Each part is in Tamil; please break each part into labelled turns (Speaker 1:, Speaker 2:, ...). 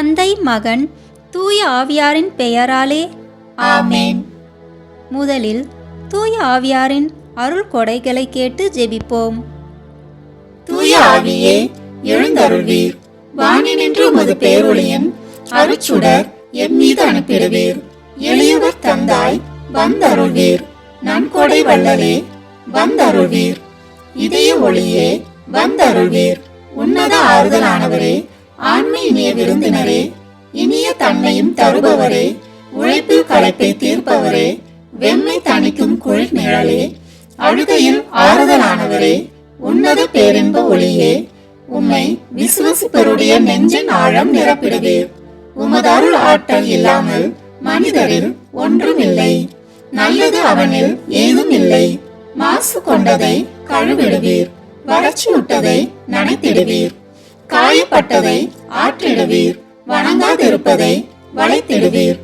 Speaker 1: தந்தை மகன் தூய ஆவியாரின் பெயராலே
Speaker 2: ஆமேன்.
Speaker 1: முதலில் தூய ஆவியாரின் அருள் கொடைகளை கேட்டு ஜெபிப்போம்.
Speaker 2: தூய ஆவியே எழுந்தருள்வீர். வானினின்று உமது பேரொழியின் அருச்சுடர் எம் மீது அனுப்பிடுவீர். எளியவர் தந்தாய் வந்தருள்வீர். நன்கொடை வள்ளலே வந்தருள்வீர். இதய ஒளியே வந்தருள்வீர். உன்னத ஆறுதலானவரே ஆண்மை இனிய விருந்தினரே இனிய தன்மையும் தருபவரே உழைப்பில் களைப்பை தீர்ப்பவரே வெம்மை தணிக்கும் குளிர் நிழலே அழுகையில் ஆறுதலானவரே உன்னத பேரின்ப ஒளியே உம்மை விசுவசிப்பருடைய நெஞ்சின் ஆழம் நிரப்பிடுவீர் உமது அருள் ஆற்றல் இல்லாமல் மனிதரில் ஒன்றுமில்லை. நல்லது அவனில் ஏதும் இல்லை மாசு கொண்டதை கழுவிடுவீர். வறட்சியுட்டதை நனைத்திடுவீர். காயப்பட்டதை ஆற்றிடுவீர் வணங்காதிருப்பதை வளைத்திடுவீர்.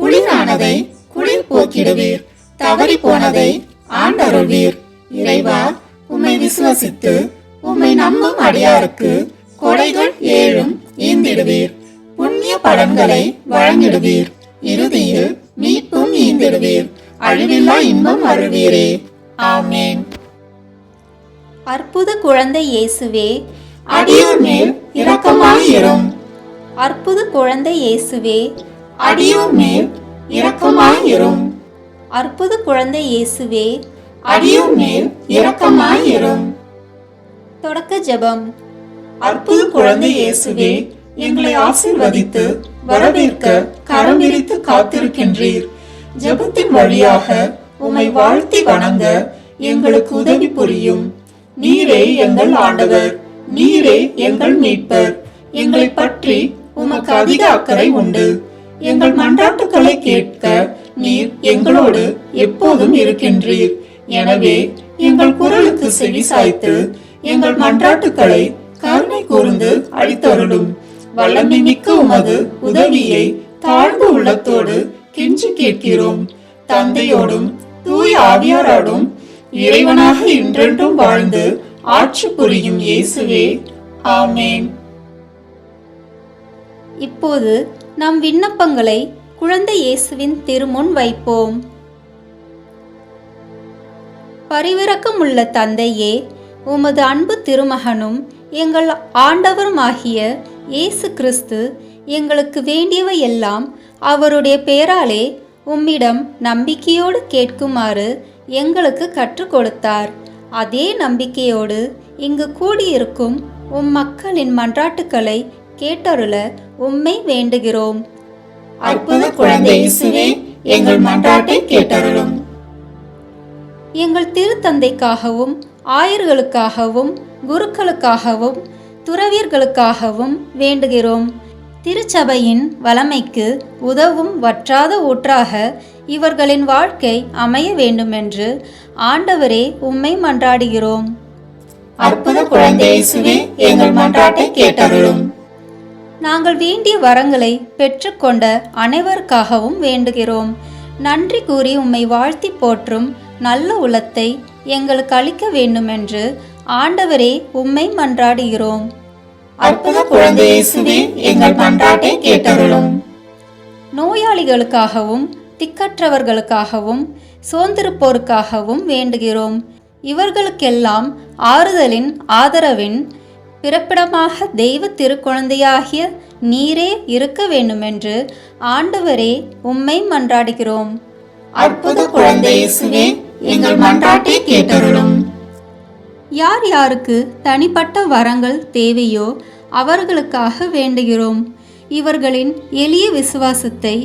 Speaker 2: குளிரானதை குளிர் போக்கிடுவீர் தவறி போனதை ஆண்டருள்வீர். இறைவா உம்மை விசுவசித்து உம்மை நம்பும் அடியாருக்கு கொடைகள் ஏழும் ஈந்திடுவீர். புண்ணிய பலன்களை வழங்கிடுவீர். இறுதியில் மீட்பும் ஈந்திடுவீர். அழிவில்லா இன்பம் அருள்வீரே. ஆமேன்.
Speaker 1: அற்புத குழந்தை இயேசுவே
Speaker 2: அடியோர் மேல் இரக்கமாயிரும்.
Speaker 1: அற்புத குழந்தை இயேசுவே
Speaker 2: அடியோர் மேல் இரக்கமாயிரும்.
Speaker 1: அற்புத குழந்தை இயேசுவே
Speaker 2: அடியோர் மேல் இரக்கமாயிரும்.
Speaker 1: தொடக்க ஜெபம்.
Speaker 2: அற்புத குழந்தை இயேசுவே எங்களை ஆசீர்வதித்து வரவேற்க கரம் விரித்து காத்திருக்கின்றீர். ஜெபத்தின் வழியாக உம்மை வாழ்த்தி வணங்க எங்களுக்கு உதவி புரியும். நீரே எங்கள் ஆண்டவர். நீரே எங்கள் மீட்பர். எங்களை பற்றி உமக்கு அதிக அக்கறை உண்டு. எங்கள் மன்றாட்டுக்களை கேட்க நீர் எங்களோடு எப்போதும் இருக்கின்றீர். எனவே எங்கள் குரலுக்கு செவி சாய்த்து எங்கள் மன்றாட்டுக்களை கருணை கூர்ந்து அளித்தருளும் வல்லமை மிக்க உமது உதவியை தாழ்ந்த உள்ளத்தோடு கெஞ்சி கேட்கிறோம். தந்தையோடும் தூய் ஆவியாரோடும் இறைவனாக இன்றென்றும் வாழ்ந்து ஆட்சி புரியும் இயேசுவே. ஆமேன்.
Speaker 1: இப்போது நம் விண்ணப்பங்களை குழந்தை இயேசுவின் திருமுன் வைப்போம். பரிவிரக்கமுள்ள தந்தையே உமது அன்பு திருமகனும் எங்கள் ஆண்டவருமாகிய இயேசு கிறிஸ்து எங்களுக்கு வேண்டியவை எல்லாம் அவருடைய பெயராலே உம்மிடம் நம்பிக்கையோடு கேட்குமாறு எங்களுக்கு கற்றுக் கொடுத்தார். அதே நம்பிக்கையோடு இங்கு கூடியிருக்கும் உம் மக்களின் மன்றாட்டுக்களை கேட்டருள உம்மை வேண்டுகிறோம்.
Speaker 2: அற்புத குழந்தை இயேசுவே எங்கள் மன்றாட்டை கேட்டருளும்.
Speaker 1: எங்கள் திருத்தந்தைக்காகவும் ஆயர்களுக்காகவும் குருக்களுக்காகவும் துறவியர்களுக்காகவும் வேண்டுகிறோம். திருச்சபையின் வளமைக்கு உதவும் வற்றாத ஊற்றாக இவர்களின் வாழ்க்கை அமைய வேண்டுமென்று ஆண்டவரே உம்மை மன்றாடுகிறோம்.
Speaker 2: அற்புத குழந்தை எங்கள் மன்றாட்டை கேட்டருளும்.
Speaker 1: நாங்கள் வேண்டிய வரங்களை பெற்றுக்கொண்ட அனைவருக்காகவும் வேண்டுகிறோம். நன்றி கூறி உம்மை வாழ்த்தி போற்றும் நல்ல உளத்தை எங்களுக்கு அளிக்க வேண்டுமென்று ஆண்டவரே உம்மை மன்றாடுகிறோம்.
Speaker 2: அற்புத குழந்தை இயேசுவே எங்கள் மன்றாட்டை கேட்டருளும்
Speaker 1: நோயாளிகளுக்காகவும் திக்கற்றவர்களுக்காகவும் சோர்ந்திருப்போருக்காகவும் வேண்டுகிறோம் இவர்களுக்கெல்லாம் ஆறுதலின் ஆதரவின் பிறப்பிடமாக தெய்வ திருக்குழந்தையாகிய நீரே இருக்க வேண்டுமென்று ஆண்டவரே உம்மை மன்றாடுகிறோம்
Speaker 2: அற்புத குழந்தை இயேசுவே எங்கள் மன்றாட்டை கேட்டருளும்
Speaker 1: யார் யாருக்கு தனிப்பட்ட வரங்கள் தேவையோ அவர்களுக்காக வேண்டுகிறோம். இவர்களின் எளிய விசுவாசத்தை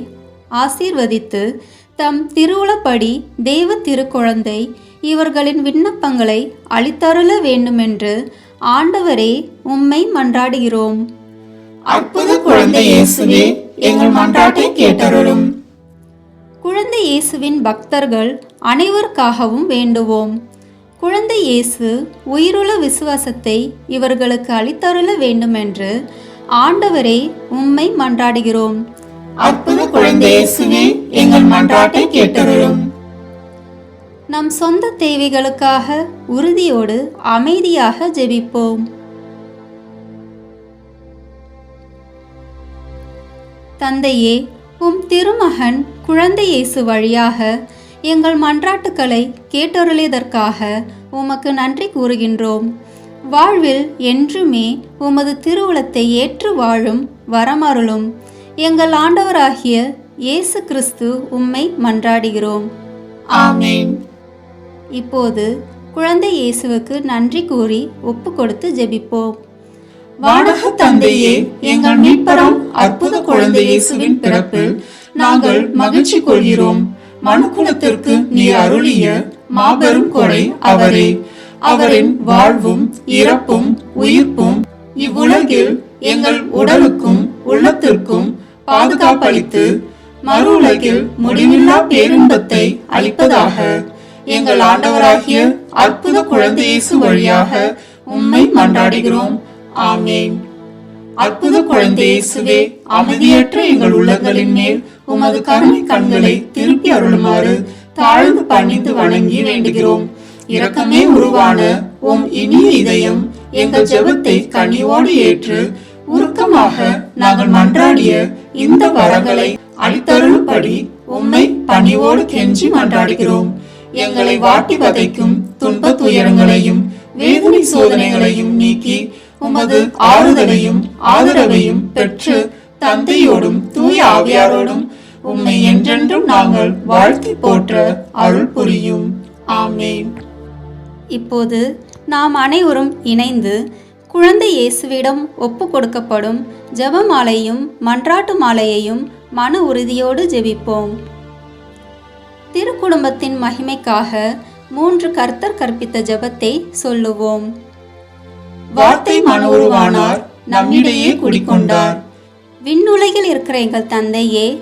Speaker 1: ஆசீர்வதித்து தம் திருவுளப்படி தெய்வ திருக்குழந்தை இவர்களின் விண்ணப்பங்களை அளித்தருள வேண்டுமென்று ஆண்டவரே உம்மை மன்றாடுகிறோம்.
Speaker 2: அற்புத குழந்தை இயேசுவே எங்கள் மன்றாட்டை கேட்டருளும்.
Speaker 1: குழந்தை இயேசுவின் பக்தர்கள் அனைவருக்காகவும் வேண்டுவோம். குழந்தை இயேசு உயிருள்ள விசுவாசத்தை இவர்களுக்கு அளித்தருள வேண்டுமென்று ஆண்டவரே உம்மை மன்றாடுகிறோம்.
Speaker 2: அற்புத குழந்தை இயேசுவே எங்கள் மன்றாட்டை கேட்டருளும்.
Speaker 1: நம் சொந்த தேவைகளுக்காக உறுதியோடு அமைதியாக ஜெபிப்போம். தந்தையே உம் திருமகன் குழந்தை இயேசு வழியாக எங்கள் மன்றாட்டுக்களை கேட்டருளியதற்காக உமக்கு நன்றி கூறுகின்றோம். வாழ்வில் என்றுமே உமது திருவுளத்தை ஏற்று வாழும் வரமருளும் எங்கள் ஆண்டவராகிய இயேசு கிறிஸ்து உம்மை மன்றாடுகிறோம்.
Speaker 2: ஆமென்.
Speaker 1: இப்போது குழந்தை இயேசுவுக்கு நன்றி கூறி ஒப்பு கொடுத்து ஜெபிப்போம்.
Speaker 2: வானக தந்தையே எங்கள் மீட்பராம் அற்புத குழந்தை இயேசுவின் பிறப்பில் நாங்கள் மகிழ்ச்சி கொள்கிறோம். மனுக்குலத்திற்கு நீர் அருளிய மாபெரும் கொடை அவரே. அவரின் வாழ்வும் இறப்பும் உயிர்ப்பும் இவ்வுலகில் எங்கள் உடலுக்கும் உள்ளத்திற்கும் பாதுகாப்பளித்து மறு உலகில் முடிவில்லா பேரின்பத்தை அளிப்பதாக. எங்கள் ஆண்டவராகிய அற்புத குழந்தை இயேசு வழியாக உம்மை மன்றாடுகிறோம். ஆமேன். அற்புத குழந்தை இயேசுவே அமைதியற்ற எங்கள் உள்ளங்களின் மேல் உமது கருணை கண்களை திருப்பி அருளுமாறு தாழ்ந்து பணிந்து வணங்கி வேண்டுகிறோம். இரக்கமே உருவான உம் இனிய இதயம் எங்கள் ஜெபத்தை கனிவோடு ஏற்று உருக்கமாக நாங்கள் மன்றாடிய இந்த வரங்களை அளித்தருளும்படி உம்மை பணிவோடு கெஞ்சி மன்றாடுகிறோம். எங்களை வாட்டி வதைக்கும் துன்ப துயரங்களையும் வேதனை சோதனைகளையும் நீக்கி உமது ஆறுதலையும் ஆதரவையும் பெற்று தந்தையோடும் தூய ஆவியாரோடும் உம்மை என்றென்றும் நாங்கள் வாழ்த்தி போற்ற அருள் புரியும். ஆமென்.
Speaker 1: இப்போது நாம் அனைவரும் இணைந்து குழந்தை இயேசுவிடம் ஒப்பு கொடுக்கப்படும் ஜெபமாலையும் மன்றாட்டு மாலையையும் மன உறுதியோடு ஜெபிப்போம். திருக்குடும்பத்தின் மகிமைக்காக மூன்று கர்த்தர் கற்பித்த ஜெபத்தை சொல்லுவோம்.
Speaker 2: வார்த்தை மன உருவானார் நம்மிடையே குடிக்கொண்டார்
Speaker 1: விண்ணுலகில் இருக்கிற எங்கள் தந்தையே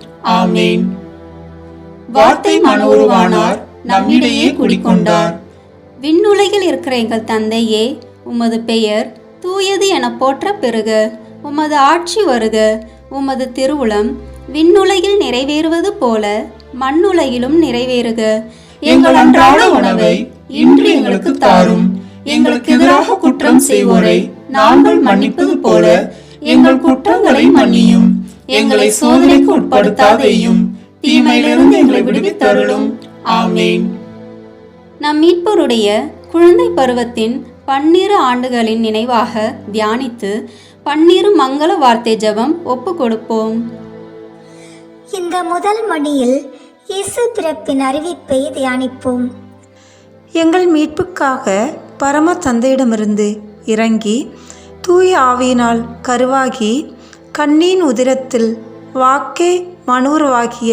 Speaker 2: ஆமேன். வார்த்தை மன உருவானார் நம்மிடையே குடிக்கொண்டார்
Speaker 1: விண்ணுலகில் இருக்கிற எங்கள் தந்தையே உமது பெயர் தூயது என போற்ற பெறுக. உமது ஆட்சி வருக. உமது திருவுளம் விண்ணுலகில் நிறைவேறுவது போல மண்ணுலகிலும் நிறைவேறுக.
Speaker 2: எங்கள் அன்றாட உணவை இன்று எங்களுக்கு தாரும். எங்களுக்கு எதிராக குற்றம் செய்வோரை நாங்கள் மன்னிப்பது போல எங்கள் குற்றங்களை மன்னியும். எங்களை சோதனைக்கு உட்படுத்தாதேயும் தீமையிலிருந்து எங்களை விடுவித்தருளும். ஆமேன்.
Speaker 1: நம் மீட்பருடைய குழந்தை பருவத்தின் பன்னிரு ஆண்டுகளின் நினைவாக தியானித்து பன்னிரு மங்கள வார்த்தை ஜெபம் ஒப்பு கொடுப்போம்.
Speaker 3: இந்த முதல் மணியில் இயேசு பிறப்பின் அறிவிப்பை தியானிப்போம்.
Speaker 4: எங்கள் மீட்புக்காக பரம தந்தையிடமிருந்து இறங்கி தூய ஆவியினால் கருவாகி கண்ணீன் உதிரத்தில் வாக்கே மனூர்வாகிய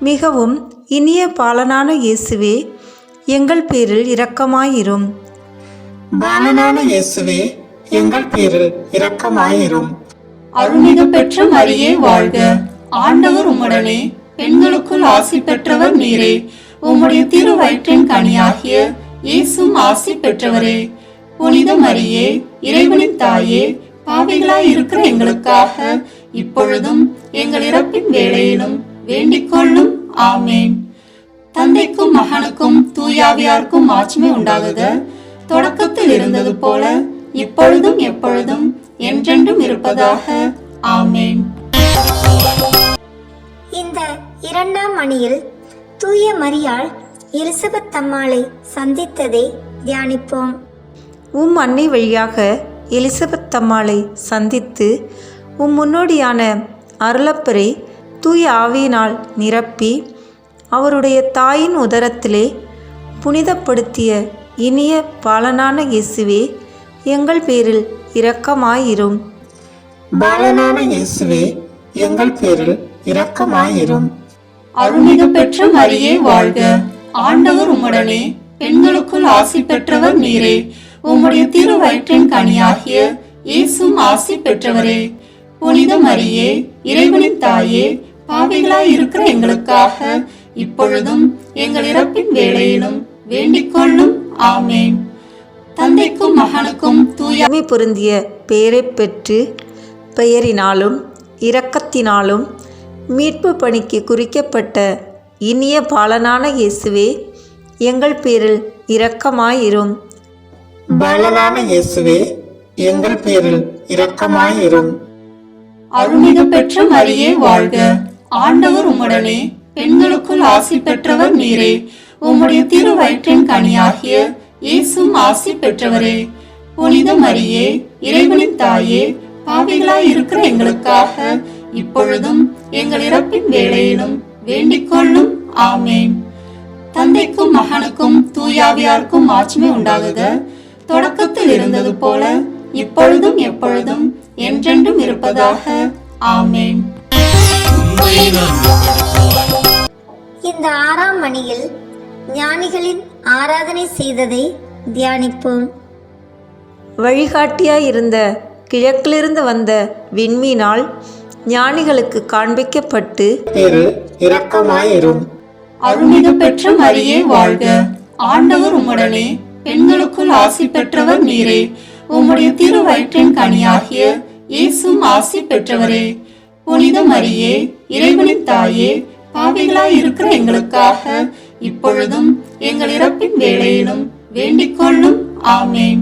Speaker 4: மிகவும் இனிய பாலனான இயேசுவே எங்கள் பேரில் இரக்கமாயிரும்.
Speaker 2: பாலனான இயேசுவே எங்கள் பேரில் இரக்கமாயிரும். அருள்மிகு பெற்ற மரியே வாழ்க. ஆண்டவர் உம்முடனே பெண்களுக்குள் ஆசி பெற்றவர் நீரே. உம்முடைய திரு வயிற்றின் கனியாகிய இயேசும் ஆசி பெற்றவரே. புனித மரியே இறைவனின் தாயே பாவிகளாய் இருக்கிற எங்களுக்காக இப்பொழுதும் எங்கள் இறப்பின் வேளையிலும் வேண்டிக் கொள்ளும். ஆமேன். தந்தைக்கும் மகனுக்கும் தூயாவியாருக்கும் ஆட்சிமை உண்டாகுக. தொடக்கத்தில் இருந்தது போல இப்பொழுதும் எப்பொழுதும் என்றென்றும் இருப்பதாக. ஆமேன்.
Speaker 3: இந்த இரண்டாம் மணியில் தூய மரியாள் எலிசபெத் அம்மாளை சந்தித்ததை தியானிப்போம்.
Speaker 4: உம் அன்னை வழியாக எலிசபெத் அம்மாளை சந்தித்து உம் முன்னோடியான அருளப்பரை தூய ஆவியினால் நிரப்பி அவருடைய தாயின் உதரத்திலே புனிதப்படுத்திய இனிய பாலனான இயேசுவே எங்கள் பேரில் இரக்கமாயிரும்.
Speaker 5: பாலனான இயேசுவே எங்கள் பேரில் இரக்கமாயிரும்.
Speaker 2: அருள்மிகு பெற்ற மரியே வாழ்க. ஆண்டவர் உம்முடனே பெண்களுக்குள் ஆசி பெற்றவர் நீரே. உம்முடைய திரு வயிற்றின் கனியாகிய இயேசும் ஆசி பெற்றவரே புனித மரியே இறைவனின் தாயே பாவிகளாய் இருக்கிற எங்களுக்காக இப்பொழுதும் எங்கள் இறப்பின் வேளையிலும் வேண்டிக் கொள்ளும். ஆமேன். தந்தைக்கும் மகனுக்கும் தூய
Speaker 4: தூய்மை பொருந்திய பெயரைப் பெற்று பெயரினாலும் இரக்கத்தினாலும் மீட்பு பணிக்கு குறிக்கப்பட்ட இனிய பாலனான இயேசுவே எங்கள் பேரில் இரக்கமாயிரும்.
Speaker 5: பாலனான இயேசுவே எங்கள் பேரில் இரக்கமாயிரும்.
Speaker 2: அருள்மிகு பெற்ற மரியே வாழ்க. ஆண்டவர் உம்முடனே பெண்களுக்குள் ஆசி பெற்றவர் நீரே. உம்முடைய திரு வயிற்றின் கனியாகிய இயேசும் ஆசி பெற்றவரே. புனித மரியே இறைவனின் தாயே பாவிகளாய் இருக்கிற எங்களுக்காக இப்பொழுதும் எங்கள் இறப்பின் வேளையிலும் வேண்டிக் கொள்ளும் ஆமேன். தந்தைக்கும் மகனுக்கும் தூயாவியாருக்கும் ஆட்சிமை உண்டாகுக. தொடக்கத்தில் இருந்தது போல இப்பொழுதும் எப்பொழுதும் என்றென்றும் இருப்பதாக. ஆமேன்.
Speaker 3: இந்த ஆறாம் மணியில் ஞானிகளின் ஆராதனை செய்ததை தியானிப்போம்.
Speaker 4: வழிகாட்டியாய் இருந்த கிழக்கிலிருந்து வந்த விண்மீனால் ஞானிகளுக்கு காண்பிக்கப்பட்டு
Speaker 5: இரக்கமாயிரும்.
Speaker 2: அருள்மிகு பெற்ற மரியே வாழ்க. ஆண்டவர் உம்முடனே பெண்களுக்குள் ஆசி பெற்றவர் நீரே. உம்முடைய திரு வயிற்றின் கனியாகிய இயேசும் ஆசி பெற்றவரே. புனித மரியே இறைவனின் தாயே பாவிகளாய் இருக்கிற எங்களுக்காக இப்பொழுதும் எங்கள் இறப்பின் வேளையிலும் வேண்டிக் கொள்ளும் ஆமேன்.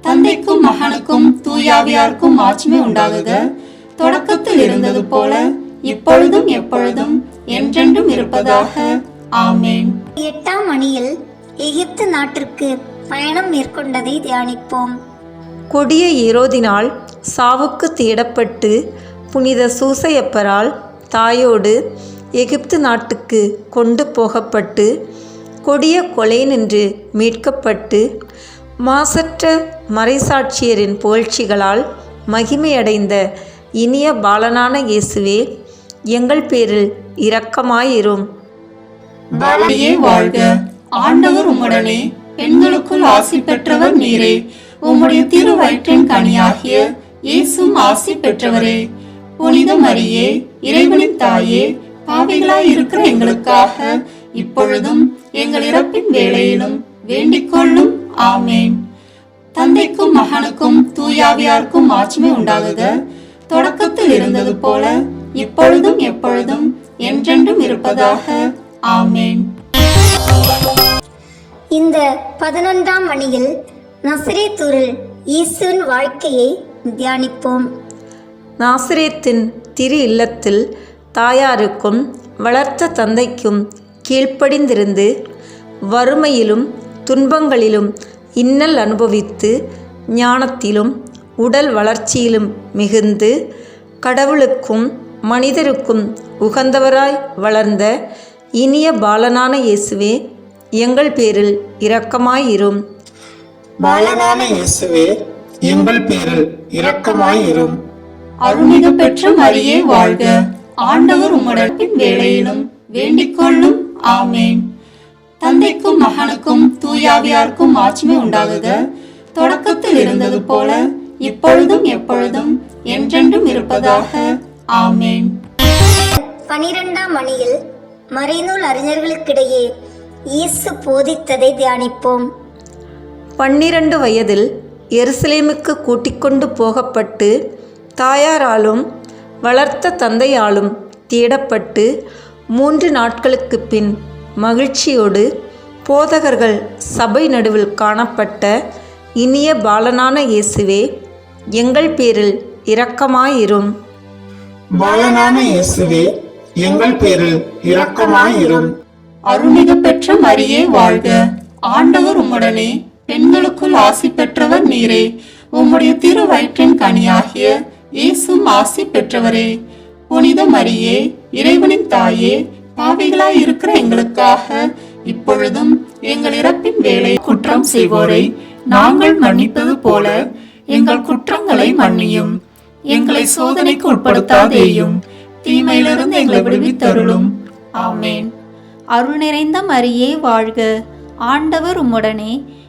Speaker 2: தந்தைக்கும் மகனுக்கும் தூயாவியாருக்கும் ஆட்சிமை உண்டாகுக. தொடக்கத்தில் இருந்தது போல இப்பொழுதும் எப்பொழுதும் என்றென்றும் இருப்பதாக. ஆமேன்.
Speaker 3: எட்டாம் அணியில் எகிப்து நாட்டிற்கு பயணம் மேற்கொண்டதை தியானிப்போம்.
Speaker 4: கொடிய ஈரோதினால் சாவுக்கு தேடப்பட்டு புனித சூசையப்பரால் தாயோடு எகிப்து நாட்டுக்கு கொண்டு போகப்பட்டு கொடிய கொலை நின்று மீட்கப்பட்டு மாசற்ற மறைசாட்சியரின் புகழ்ச்சிகளால் மகிமையடைந்த இனிய பாலனான இயேசுவே எங்கள் பேரில் இரக்கமாயிரும்.
Speaker 2: வாழ்க. ஆண்டவர் உம்முடனே பெண்களுக்குள் ஆசி பெற்றவர் நீரே. உம்முடைய திரு வயிற்றின் கனியாகிய இயேசும் ஆசி பெற்றவரே. புனித மரியே இறைவனின் தாயே பாவிகளாய் இருக்கிற எங்களுக்காக இப்பொழுதும் எங்கள் இறப்பின் வேளையிலும் வேண்டிக் கொள்ளும் ஆமேன். தந்தைக்கும் மகனுக்கும் தூயாவியாருக்கும் ஆட்சிமை உண்டாகுக. தொடக்கத்தில் இருந்தது போல இப்பொழுதும் எப்பொழுதும் என்றென்றும் இருப்பதாக. ஆமேன்.
Speaker 3: இந்த பதினொன்றாம் மணியில் நசரேத்தூரில் இயேசுவின் வாழ்க்கையை தியானிப்போம்.
Speaker 4: நாசிரேத்தின் திரு இல்லத்தில் தாயாருக்கும் வளர்த்த தந்தைக்கும் கீழ்ப்படிந்திருந்து வறுமையிலும் துன்பங்களிலும் இன்னல் அனுபவித்து ஞானத்திலும் உடல் வளர்ச்சியிலும் மிகுந்து கடவுளுக்கும் மனிதருக்கும் உகந்தவராய் வளர்ந்த இனிய பாலனான இயேசுவே எங்கள் பேரில் இரக்கமாயிரும்.
Speaker 5: பாலனான இயேசுவே எங்கள் பேரில் இரக்கமாயிரும்.
Speaker 2: அருள்மிகு பெற்ற மரியே வாழ்க. ஆண்டவர் உம்முடன் வேளையிலும் வேண்டிக் கொள்ளும் ஆமேன். தந்தைக்கும் மகனுக்கும் தூயாவியாருக்கும் ஆட்சிமை உண்டாகுக. தொடக்கத்தில் இருந்தது போல இப்பொழுதும் எப்பொழுதும் என்றென்றும் இருப்பதாக. ஆமேன்.
Speaker 3: பனிரெண்டாம் மணியில் மறைநூல் அறிஞர்களுக்கிடையே இயேசு போதித்ததை தியானிப்போம்.
Speaker 4: பன்னிரண்டு வயதில் எருசலேமுக்கு கூட்டிக்கொண்டு போகப்பட்டு தாயாராலும் வளர்த்த தந்தையாலும் தேடப்பட்டு மூன்று நாட்களுக்குப் பின் மகிழ்ச்சியோடு போதகர்கள் சபை நடுவில் காணப்பட்ட இனிய பாலனான இயேசுவே எங்கள் பேரில் இரக்கமாயிரும்.
Speaker 5: பாலனான இயேசுவே எங்கள் பேரில் இரக்கமாயிரும்.
Speaker 2: அருள்மிகு பெற்ற மரியே வாழ்க. ஆண்டவர் உம்முடனே பெண்களுக்குள் ஆசி பெற்றவர் நீரே. உம்முடைய திரு வயிற்றின் கனியாகிய இயேசும் ஆசி பெற்றவரே. புனித மரியே இறைவனின் தாயே பாவிகளாய் இருக்கிற எங்களுக்காக இப்பொழுதும் எங்கள் இறப்பின் வேலை குற்றம் செய்வோரை. நாங்கள் மன்னிப்பது போல எங்கள் குற்றங்களை மன்னியும். எங்களை சோதனைக்கு உட்படுத்தாதேயும். தீமையிலிருந்து எங்களை விடுவித்தருளும். ஆமேன்.
Speaker 1: அருள் நிறைந்த மரியே வாழ்க. ஆண்டவர் உம்முடனே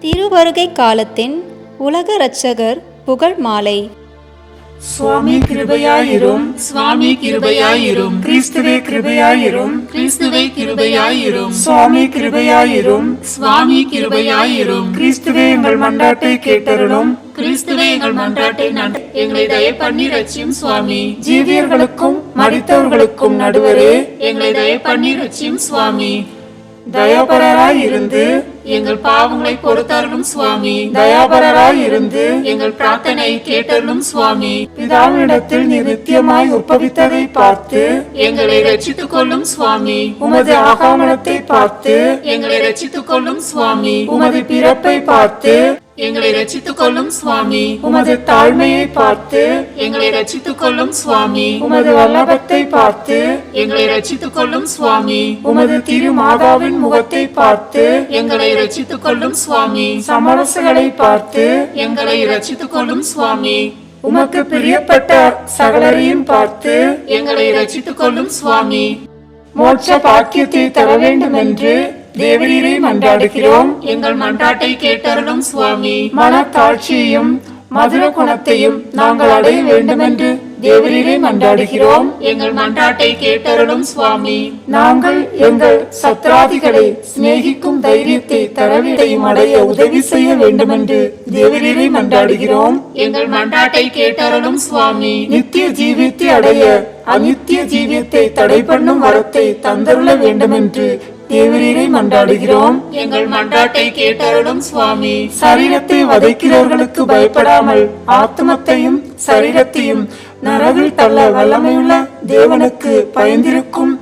Speaker 1: திருவருகை காலத்தின் உலக இரட்சகர் புகழ் மாலை.
Speaker 2: சுவாமி கிருபையாயிரும் சுவாமி கிருபையாயிரும் கிறிஸ்துவே கிருபையாயிரும் கிறிஸ்துவே கிருபையாயிரும். சுவாமி கிருபையாயிரும் சுவாமி கிருபையாயிரும். கிறிஸ்துவே எங்கள் மன்றாட்டை கேட்டருளும். கிறிஸ்துவே எங்கள் மன்றாட்டை நன்- எங்களை தய பண்ணி ரட்சியும் சுவாமி. ஜீவியர்களுக்கும் மடித்தவர்களுக்கும் நடுவரே. எங்களை தய பண்ணி ரட்சியும் சுவாமி. தயாபரராய் இருந்து எங்கள் பாவங்களை பொறுத்தருளும் சுவாமி. தயாபரராய் இருந்து எங்கள் பிரார்த்தனை கேட்டருளும் சுவாமி. பிதாவினிடத்தில் நீ நித்தியமாய் உற்பவித்ததை பார்த்து எங்களை ரட்சித்துக் கொள்ளும் சுவாமி. உமது ஆகாமனத்தை பார்த்து எங்களை ரட்சித்துக் கொள்ளும் சுவாமி. உமது பிறப்பை பார்த்து எங்களை ரட்சித்துக் கொள்ளும் சுவாமி. உமது தாழ்மையை பார்த்து எங்களை ரட்சித்துக் கொள்ளும் சுவாமி. உமது வல்லபத்தை பார்த்து எங்களை ரட்சித்துக் கொள்ளும் சுவாமி. உமது திருமாதாவின் முகத்தை பார்த்து எங்களை ரட்சித்துக் கொள்ளும் சுவாமி. சமரசுகளை பார்த்து எங்களை ரட்சித்துக் கொள்ளும் சுவாமி. உமக்கு பிரியப்பட்ட சகலரையும் பார்த்து எங்களை ரட்சித்துக் கொள்ளும் சுவாமி. மோட்ச பாக்கியத்தை தர வேண்டும் என்று தேவரீரை மன்றாடுகிறோம். எங்கள் மன்றாட்டை கேட்டருளும் சுவாமி. மனத்தாட்சியையும் மதுர குணத்தையும் நாங்கள் அடைய வேண்டும் என்று தேவரீரை மன்றாடுகிறோம். எங்கள் மன்றாட்டை கேட்டருளும் சுவாமி. நாங்கள் எங்கள் சத்ராதிகளை சிநேகிக்கும் தைரியத்தை தரவிடையும் அடைய உதவி செய்ய வேண்டும் என்று தேவரீரை மன்றாடுகிறோம். எங்கள் மன்றாட்டை கேட்டருளும் சுவாமி. நித்திய ஜீவியத்தை அடைய அநித்திய ஜீவியத்தை தடை பண்ணும் வரத்தை தந்தருள வேண்டும் என்று தேவரீரை மன்றாடுகிறோம் எங்கள் மன்றாட்டை கேட்டருளும் சுவாமி. சரீரத்தை வதைக்கிறவர்களுக்கு பயப்படாமல் ஆத்மத்தையும் சரீரத்தையும் நரகில் தள்ள வல்லமையுள்ள தேவனுக்கு பயந்திருக்கும்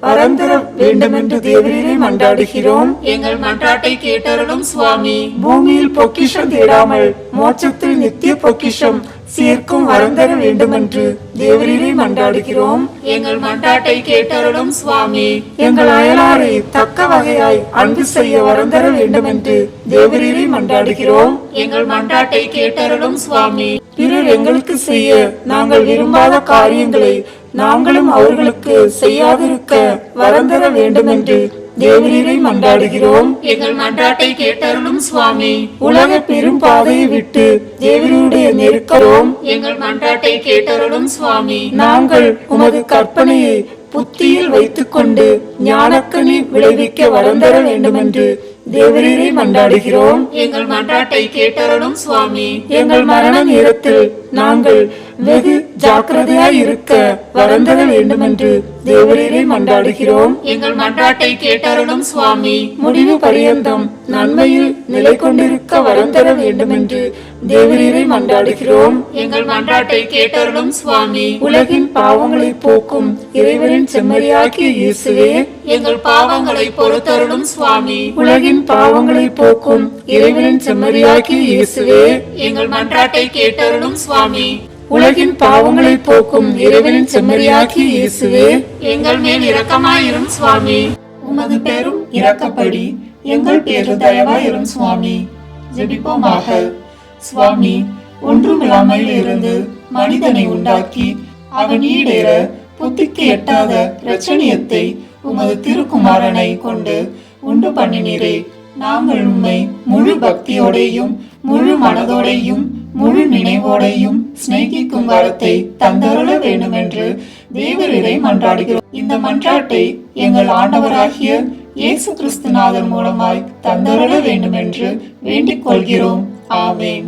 Speaker 2: வரந்தர வேண்டும் என்று தேவரீரை மன்றாடுகிறோம் எங்கள் மன்றாட்டை கேட்டருளும் சுவாமி. பூமியில் பொக்கிஷம் தேடாமல் மோட்சத்தில் நித்திய பொக்கிஷம் சேர்க்கும் வரந்தர வேண்டும் என்று தேவரீரை மன்றாடுகிறோம். எங்கள் மன்றாட்டை கேட்டருளும் சுவாமி. எங்கள் அயலாரை தக்க வகையாய் அன்பு செய்ய வரந்தர வேண்டும் என்று தேவரீரை மன்றாடுகிறோம். எங்கள் மன்றாட்டை கேட்டருளும் சுவாமி. பிறர் எங்களுக்கு செய்ய நாங்கள் விரும்பாத காரியங்களை நாங்களும் அவர்களுக்கு செய்யாதிருக்க வரந்தர வேண்டும் என்று தேவரீரை மன்றாடுகிறோம் எங்கள் மன்றாட்டை கேட்டருளும் சுவாமி. உலக பெரும் பாதையை விட்டு தேவருடைய நெருக்கிறோம். எங்கள் மன்றாட்டை கேட்டருளும் சுவாமி. நாங்கள் உமது கற்பனையை புத்தியில் வைத்துக்கொண்டு ஞானக்கனி விளைவிக்க வரந்தர வேண்டும் என்று தேவரீரை மன்றாடுகிறோம் எங்கள் மன்றாட்டை கேட்டருளும் சுவாமி. எங்கள் மரண நேரத்தில் நாங்கள் வெகு ஜாக்கிரதையாய் இருக்க வரந்தர வேண்டும் என்று தேவரீரை மன்றாடுகிறோம். எங்கள் மன்றாட்டை கேட்டருளும் சுவாமி. முடிவு பரியந்தம் நன்மையில் நிலை கொண்டிருக்க வரந்தர வேண்டும் என்று தேவரீரை மன்றாடுகிறோம். எங்கள் மன்றாட்டை கேட்டருளும் சுவாமி. உலகின் பாவங்களை போக்கும் இறைவனின் செம்மறியாகிய இயேசுவே. எங்கள் பாவங்களை பொறுத்தருளும் சுவாமி. உலகின் பாவங்களை போக்கும் இறைவனின் செம்மறியாகிய இயேசுவே. எங்கள் மன்றாட்டை கேட்டருளும் சுவாமி. உலகின் பாவங்களை போக்கும் இறைவனின் செம்மறியாகிய இயேசுவே. எங்கள் மேல் இரக்கமாயிரும் சுவாமி. உமது பெரும் இரக்கப்படி எங்கள் பேரு தயவாயிரும் சுவாமி. ஜெபிப்போமாக. சுவாமி ஒன்றுமில்லாமையில் இருந்து மனிதனை உண்டாக்கி அவன் ஈடேற புத்திக்கு எட்டாத இரட்சணியத்தை உமது திருக்குமாரனை கொண்டு உண்டு பண்ணினீரே. நாங்கள் உம்மை முழு பக்தியோடையும் முழு மனதோடையும் முழு நினைவோடையும் சிநேகிக்கும் வரத்தை தந்தருள வேண்டும் என்று தேவரீரை மன்றாடுகிறோம். இந்த மன்றாட்டை எங்கள் ஆண்டவராகிய இயேசு கிறிஸ்துநாதர் மூலமாய் தந்தருள வேண்டும் என்று வேண்டிக் கொள்கிறோம் ஆமேன்.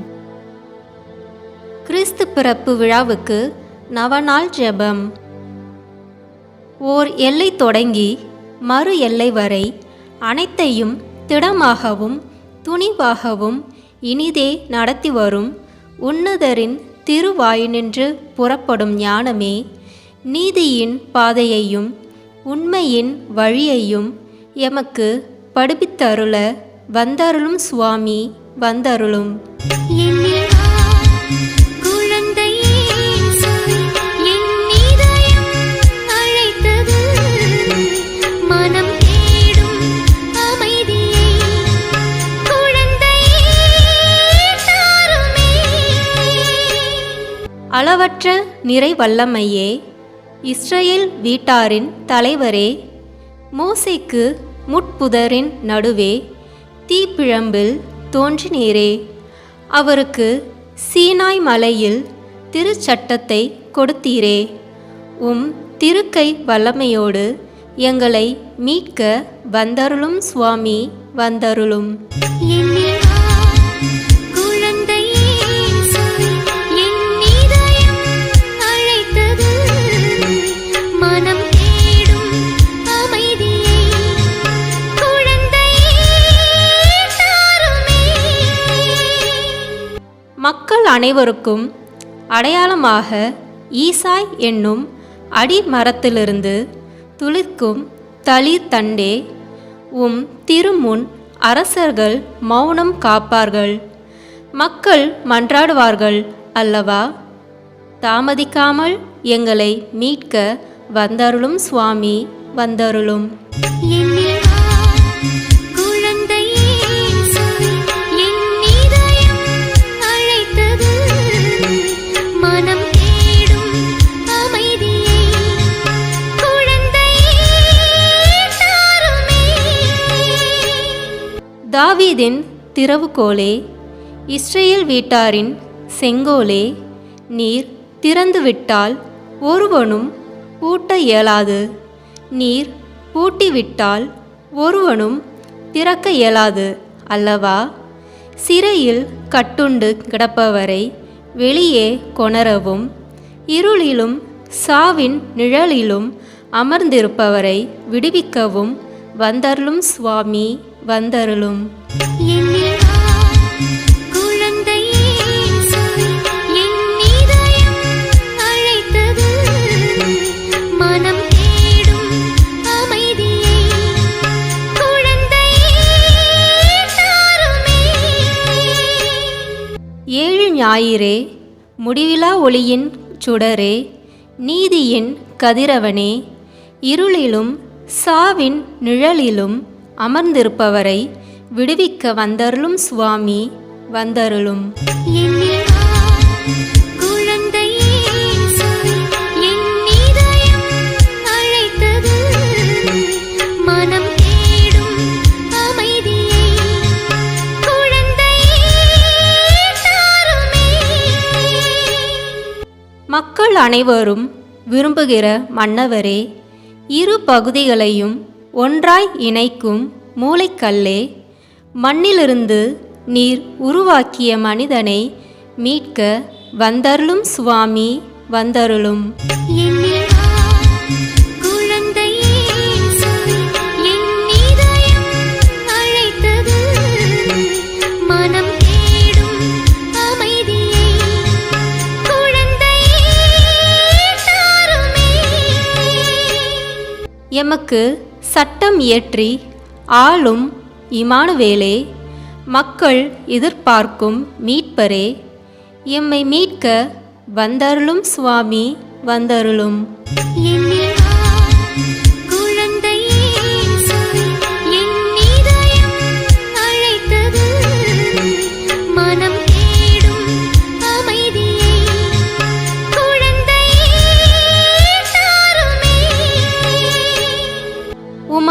Speaker 1: கிறிஸ்து பிறப்பு விழாவுக்கு நவநாள் ஜெபம்.
Speaker 6: ஓர் எல்லை தொடங்கி மறு எல்லை வரை அனைத்தையும் திடமாகவும் துணிவாகவும் இனிதே நடத்தி வரும் உன்னதரின் திருவாயினின்று புறப்படும் ஞானமே நீதியின் பாதையையும் உண்மையின் வழியையும் எமக்கு படிப்பித்தருள வந்தருளும் சுவாமி வந்தருளும். அளவற்ற நிறை வல்லமையே வீட்டாரின் தலைவரே மோசைக்கு முட்புதரின் நடுவே தீப்பிழம்பில் தோன்றினீரே. அவருக்கு சீனாய் மலையில் திருச்சட்டத்தை கொடுத்தீரே. உம் திருக்கை வல்லமையோடு எங்களை மீட்க வந்தருளும் சுவாமி வந்தருளும். மக்கள் அனைவருக்கும் அடையாளமாக ஈசாய் என்னும் அடிமரத்திலிருந்து துளிர்க்கும் தளிர் தண்டே உம் திருமுன் அரசர்கள் மௌனம் காப்பார்கள். மக்கள் மன்றாடுவார்கள் அல்லவா? தாமதிக்காமல் எங்களை மீட்க வந்தருளும் சுவாமி வந்தருளும். தாவீதின் திறவுகோலே இஸ்ரேல் வீட்டாரின் செங்கோலே நீர் திறந்துவிட்டால் ஒருவனும் பூட்ட இயலாது. நீர் பூட்டிவிட்டால் ஒருவனும் திறக்க இயலாது அல்லவா? சிறையில் கட்டுண்டு கிடப்பவரை வெளியே கொணரவும் இருளிலும் சாவின் நிழலிலும் அமர்ந்திருப்பவரை விடுவிக்கவும் வந்தருளும் சுவாமி. வந்தருளும். ஏழு ஞாயிறே முடிவிலா ஒளியின் சுடரே நீதியின் கதிரவனே இருளிலும் சாவின் நிழலிலும் அமர்ந்திருப்பவரை விடுவிக்க வந்தருளும் சுவாமி வந்தருளும். மக்கள் அனைவரும் விரும்புகிற மன்னவரே இரு பகுதிகளையும் ஒன்றாய் இணைக்கும் மூளைக்கல்லே மண்ணிலிருந்து நீர் உருவாக்கிய மனிதனை மீட்க வந்தருளும் சுவாமி வந்தருளும். எமக்கு சட்டம் இயற்றி ஆளும் இமானுவேலே மக்கள் எதிர்பார்க்கும் மீட்பரே எம்மை மீட்க வந்தருளும் சுவாமி வந்தருளும்.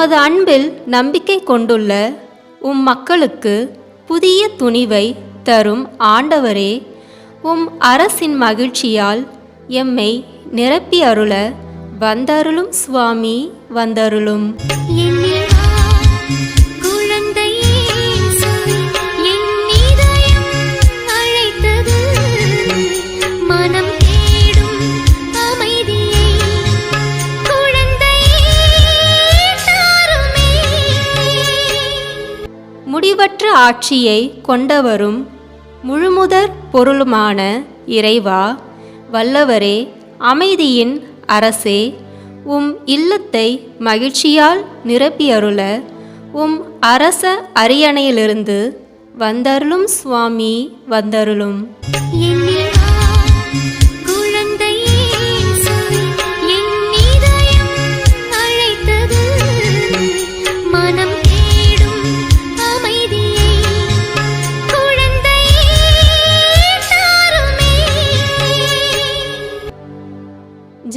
Speaker 6: உமது அன்பில் நம்பிக்கை கொண்டுள்ள உம் மக்களுக்கு புதிய துணிவை தரும் ஆண்டவரே உம் அரசின் மகிழ்ச்சியால் எம்மை நிரப்பி அருள வந்தருளும் சுவாமி வந்தருளும். ஆட்சியை கொண்டவரும் முழுமுதற் பொருளுமான இறைவா வல்லவரே அமைதியின் அரசே உம் இல்லத்தை மகிழ்ச்சியால் நிரப்பியருள உம் அரச அரியணையிலிருந்து வந்தருளும் சுவாமி வந்தருளும்.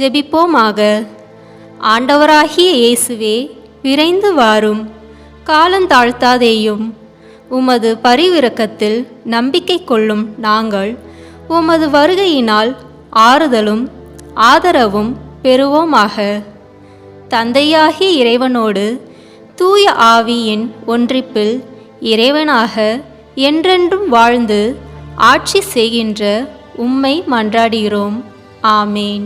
Speaker 6: ஜெபிப்போமாக. ஆண்டவராகிய இயேசுவே விரைந்து வாரும். காலந்தாழ்த்தாதேயும் உமது பரிவிறக்கத்தில் நம்பிக்கை கொள்ளும் நாங்கள். உமது வருகையினால் ஆறுதலும் ஆதரவும் பெறுவோமாக. தந்தையாகிய இறைவனோடு தூய ஆவியின் ஒன்றிப்பில் இறைவனாக என்றென்றும் வாழ்ந்து ஆட்சி செய்கின்ற உம்மை மன்றாடுகிறோம். ஆமேன்.